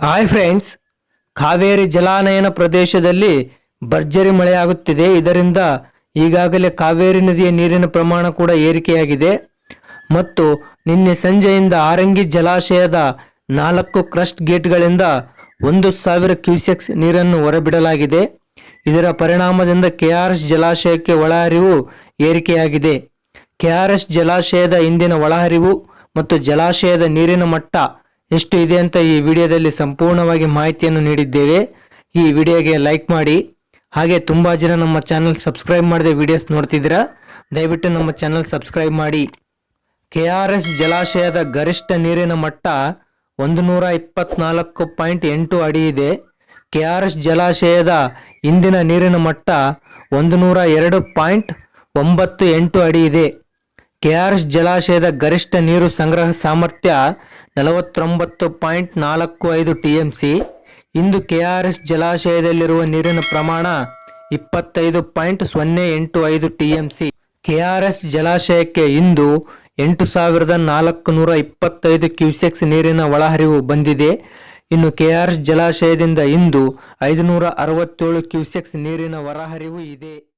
Hi friends Kaveri ಜಲಾನಯನ ಪ್ರದೇಶದಲ್ಲಿ ಭರ್ಜರಿ ಮಳೆಯಾಗುತ್ತಿದೆ. ಇದರಿಂದ ಈಗಾಗಲೇ ಕಾವೇರಿ ನದಿಯ ನೀರಿನ ಪ್ರಮಾಣ ಕೂಡ ಏರಿಕೆಯಾಗಿದೆ. ಮತ್ತು ನಿನ್ನೆ ಸಂಜೆಯಿಂದ ಆರಂಗಿ ಜಲಾಶಯದ ನಾಲ್ಕು ಕ್ರಸ್ಟ್ ಗೇಟ್ಗಳಿಂದ ಒಂದು ಸಾವಿರ ಕ್ಯೂಸೆಕ್ಸ್ ನೀರನ್ನು ಹೊರಬಿಡಲಾಗಿದೆ. ಇದರ ಪರಿಣಾಮದಿಂದ ಕೆಆರ್ಎಸ್ ಜಲಾಶಯಕ್ಕೆ ಒಳಹರಿವು ಏರಿಕೆಯಾಗಿದೆ. ಕೆಆರ್ಎಸ್ ಜಲಾಶಯದ ಇಂದಿನ ಒಳಹರಿವು ಮತ್ತು ಜಲಾಶಯದ ನೀರಿನ ಮಟ್ಟ ಎಷ್ಟು ಇದೆ ಅಂತ ಈ ವಿಡಿಯೋದಲ್ಲಿ ಸಂಪೂರ್ಣವಾಗಿ ಮಾಹಿತಿಯನ್ನು ನೀಡಿದ್ದೇವೆ. ಈ ವಿಡಿಯೋಗೆ ಲೈಕ್ ಮಾಡಿ. ಹಾಗೆ ತುಂಬ ಜನ ನಮ್ಮ ಚಾನಲ್ ಸಬ್ಸ್ಕ್ರೈಬ್ ಮಾಡದೆ ವಿಡಿಯೋಸ್ ನೋಡ್ತಿದ್ದೀರಾ? ದಯವಿಟ್ಟು ನಮ್ಮ ಚಾನಲ್ ಸಬ್ಸ್ಕ್ರೈಬ್ ಮಾಡಿ. ಕೆ ಆರ್ ಎಸ್ ಜಲಾಶಯದ ಗರಿಷ್ಠ ನೀರಿನ ಮಟ್ಟ ಒಂದು ನೂರ ಇಪ್ಪತ್ನಾಲ್ಕು ಪಾಯಿಂಟ್ ಎಂಟು ಅಡಿ ಇದೆ. ಕೆ ಆರ್ ಎಸ್ ಜಲಾಶಯದ ಇಂದಿನ ನೀರಿನ ಮಟ್ಟ ಒಂದು ನೂರ ಎರಡು ಪಾಯಿಂಟ್ ಒಂಬತ್ತು ಎಂಟು ಅಡಿ ಇದೆ. ಕೆಆರ್ಎಸ್ ಜಲಾಶಯದ ಗರಿಷ್ಠ ನೀರು ಸಂಗ್ರಹ ಸಾಮರ್ಥ್ಯ ನಲವತ್ತೊಂಬತ್ತು ಪಾಯಿಂಟ್ ನಾಲ್ಕು ಐದು ಟಿ ಎಂ ಸಿ. ಇಂದು ಕೆಆರ್ಎಸ್ ಜಲಾಶಯದಲ್ಲಿರುವ ನೀರಿನ ಪ್ರಮಾಣ ಇಪ್ಪತ್ತೈದು ಪಾಯಿಂಟ್ ಸೊನ್ನೆ ಎಂಟು ಐದು ಟಿ ಎಂ ಸಿ. ಕೆಆರ್ಎಸ್ ಜಲಾಶಯಕ್ಕೆ ಇಂದು ಎಂಟು ಸಾವಿರದ ನಾಲ್ಕು ನೂರ ಇಪ್ಪತ್ತೈದು ಕ್ಯೂಸೆಕ್ಸ್ ನೀರಿನ ಒಳಹರಿವು ಬಂದಿದೆ. ಇನ್ನು ಕೆಆರ್ಎಸ್ ಜಲಾಶಯದಿಂದ ಇಂದು ಐದುನೂರ ಅರವತ್ತೇಳು ಕ್ಯೂಸೆಕ್ಸ್ ನೀರಿನ ಹೊರಹರಿವು ಇದೆ.